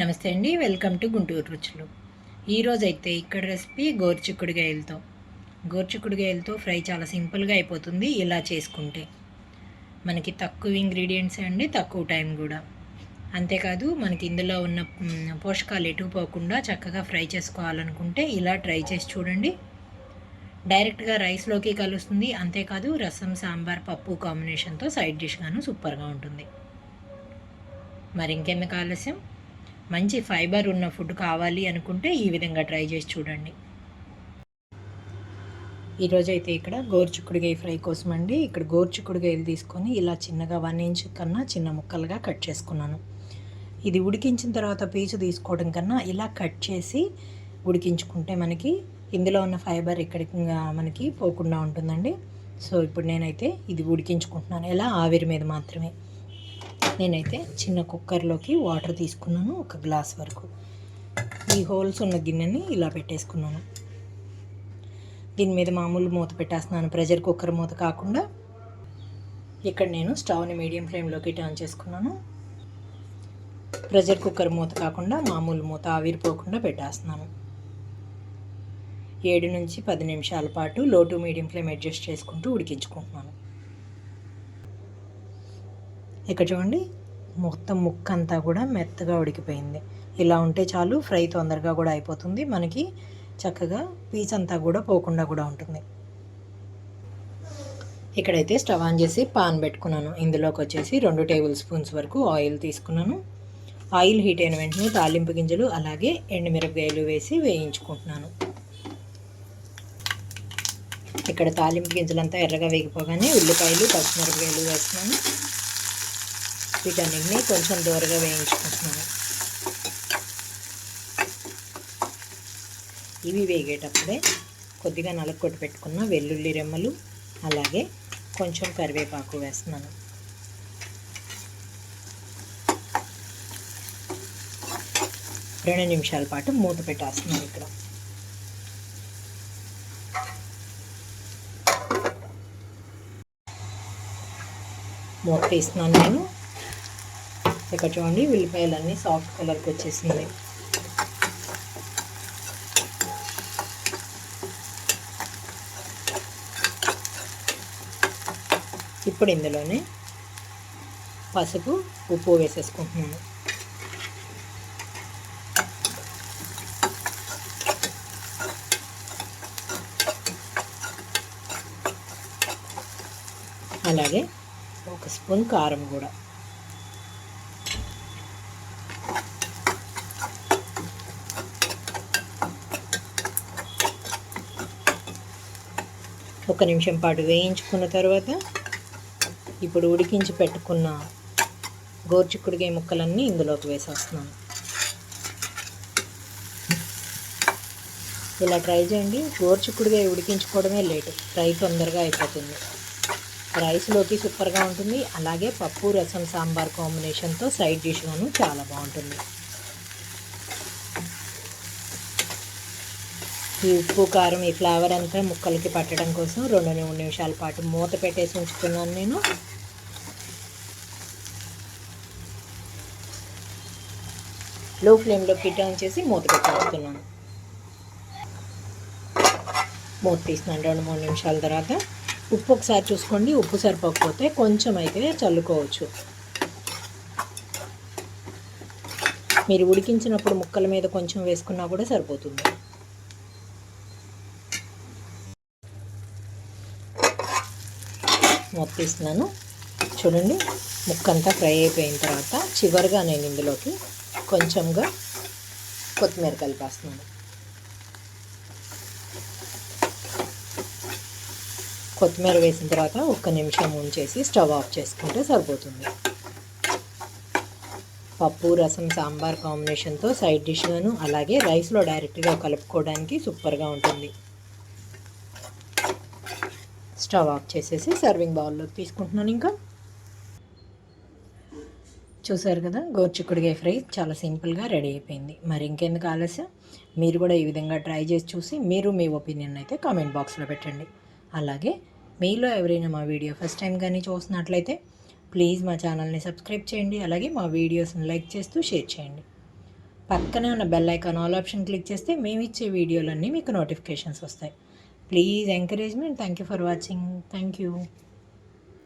నమస్తే అండి welcome to Guntur రుచులు ఈరోజైతే ఇక్కడ రెసిపీ గోర్చిక్కుడుగాయలతో గోర్చిక్కుడుగాయలతో ఫ్రై చాలా సింపుల్గా అయిపోతుంది ఇలా చేసుకుంటే మనకి తక్కువ ఇంగ్రీడియంట్స్ అండి తక్కువ టైం కూడా అంతేకాదు మనకి ఇందులో ఉన్న పోషకాలు ఎటు పోకుండా చక్కగా ఫ్రై చేసుకోవాలనుకుంటే ఇలా ట్రై చేసి చూడండి డైరెక్ట్గా రైస్లోకి కలుస్తుంది అంతేకాదు రసం సాంబార్ పప్పు కాంబినేషన్తో సైడ్ డిష్గాను సూపర్గా ఉంటుంది మరి ఇంకెందుకు ఆలస్యం మంచి ఫైబర్ ఉన్న ఫుడ్ కావాలి అనుకుంటే ఈ విధంగా ట్రై చేసి చూడండి ఈరోజు అయితే ఇక్కడ గోర్చుకుడిగాయ ఫ్రై కోసం అండి ఇక్కడ గోర్చుకుడిగాయలు తీసుకొని ఇలా చిన్నగా వన్ ఇంచ్ కన్నా చిన్న ముక్కలుగా కట్ చేసుకున్నాను ఇది ఉడికించిన తర్వాత పీచు తీసుకోవడం కన్నా ఇలా కట్ చేసి ఉడికించుకుంటే మనకి ఇందులో ఉన్న ఫైబర్ ఇక్కడికి మనకి పోకుండా ఉంటుందండి సో ఇప్పుడు నేనైతే ఇది ఉడికించుకుంటున్నాను ఇలా ఆవిరి మీద మాత్రమే నేనైతే చిన్న కుక్కర్లోకి వాటర్ తీసుకున్నాను ఒక గ్లాస్ వరకు ఈ హోల్స్ ఉన్న గిన్నెని ఇలా పెట్టేసుకున్నాను దీని మీద మామూలు మూత పెట్టేస్తున్నాను ప్రెషర్ కుక్కర్ మూత కాకుండా ఇక్కడ నేను స్టవ్ని మీడియం ఫ్లేమ్లోకి టర్న్ చేసుకున్నాను ప్రెషర్ కుక్కర్ మూత కాకుండా మామూలు మూత ఆవిరిపోకుండా పెట్టేస్తున్నాను ఏడు నుంచి పది నిమిషాల పాటు లో టు మీడియం ఫ్లేమ్ అడ్జస్ట్ చేసుకుంటూ ఉడికించుకుంటున్నాను ఇక్కడ చూడండి మొత్తం ముక్క అంతా కూడా మెత్తగా ఉడికిపోయింది ఇలా ఉంటే చాలు ఫ్రై తొందరగా కూడా అయిపోతుంది మనకి చక్కగా పీచ్ అంతా కూడా పోకుండా కూడా ఉంటుంది ఇక్కడైతే స్టవ్ ఆన్ చేసి పాన్ పెట్టుకున్నాను ఇందులోకి వచ్చేసి రెండు టేబుల్ స్పూన్స్ వరకు ఆయిల్ తీసుకున్నాను ఆయిల్ హీట్ అయిన వెంటనే తాలింపు గింజలు అలాగే ఎండుమిరపకాయలు వేసి వేయించుకుంటున్నాను ఇక్కడ తాలింపు గింజలంతా ఎర్రగా వేగిపోగానే ఉల్లిపాయలు పచ్చిమిరపకాయలు వేస్తున్నాను వీటన్నిటిని కొంచెం దూరగా వేయించుకుంటున్నాను ఇవి వేగేటప్పుడే కొద్దిగా నలుక్కొట్టి పెట్టుకున్న వెల్లుల్లి రెమ్మలు అలాగే కొంచెం కరివేపాకు వేస్తున్నాను రెండు నిమిషాల పాటు మూత పెట్టేస్తున్నాను ఇక్కడ మూత తీస్తున్నాను నేను ఇక్కడ చూడండి ఉల్లిపాయలన్నీ సాఫ్ట్ కలర్కి వచ్చేసింది ఇప్పుడు ఇందులోనే పసుపు ఉప్పు వేసేసుకుంటున్నాను అలాగే ఒక స్పూన్ కారం కూడా ఒక నిమిషం పాటు వేయించుకున్న తర్వాత ఇప్పుడు ఉడికించి పెట్టుకున్న గోర్చిక్కుడికాయ ముక్కలన్నీ ఇందులోకి వేసేస్తున్నాను ఇలా ట్రై చేయండి గోర్చిక్కుడికాయ ఉడికించుకోవడమే లేట్ ఫ్రై తొందరగా అయిపోతుంది రైస్లోకి సూపర్గా ఉంటుంది అలాగే పప్పు రసం సాంబార్ కాంబినేషన్తో సైడ్ డిష్గాను చాలా బాగుంటుంది ఈ ఉప్పు కారం ఈ ఫ్లేవర్ అంతా ముక్కలకి పట్టడం కోసం రెండు మూడు నిమిషాల పాటు మూత పెట్టేసి ఉంచుతున్నాను నేను లో కిట్ టర్న్ చేసి మూత పెట్టేస్తున్నాను మూత తీసినాను రెండు మూడు నిమిషాల తర్వాత ఉప్పు ఒకసారి చూసుకోండి ఉప్పు సరిపోకపోతే కొంచెం అయితే చల్లుకోవచ్చు మీరు ఉడికించినప్పుడు ముక్కల మీద కొంచెం వేసుకున్నా కూడా సరిపోతుంది మప్పిస్తున్నాను చూడండి ముక్కంతా ఫ్రై అయిపోయిన తర్వాత చివరిగా నేను ఇందులోకి కొంచెంగా కొత్తిమీర కలిపేస్తున్నాను కొత్తిమీర వేసిన తర్వాత ఒక్క నిమిషం ఉంచేసి స్టవ్ ఆఫ్ చేసుకుంటే సరిపోతుంది పప్పు రసం సాంబార్ కాంబినేషన్తో సైడ్ డిష్గాను అలాగే రైస్లో డైరెక్ట్గా కలుపుకోవడానికి సూపర్గా ఉంటుంది స్టవ్ ఆఫ్ చేసేసి సర్వింగ్ బౌల్లోకి తీసుకుంటున్నాను ఇంకా చూసారు కదా గోర్చుకుడిగా ఫ్రై చాలా సింపుల్గా రెడీ అయిపోయింది మరి ఇంకెందుకు ఆలస్యం మీరు కూడా ఈ విధంగా ట్రై చేసి చూసి మీరు మీ ఒపీనియన్ అయితే కామెంట్ బాక్స్లో పెట్టండి అలాగే మీలో ఎవరైనా మా వీడియో ఫస్ట్ టైం కానీ చూసినట్లయితే ప్లీజ్ మా ఛానల్ని సబ్స్క్రైబ్ చేయండి అలాగే మా వీడియోస్ని లైక్ చేస్తూ షేర్ చేయండి పక్కనే ఉన్న bell icon all option click చేస్తే మేము ఇచ్చే వీడియోలన్నీ మీకు నోటిఫికేషన్స్ వస్తాయి Please encouragement. Thank you for watching. Thank you.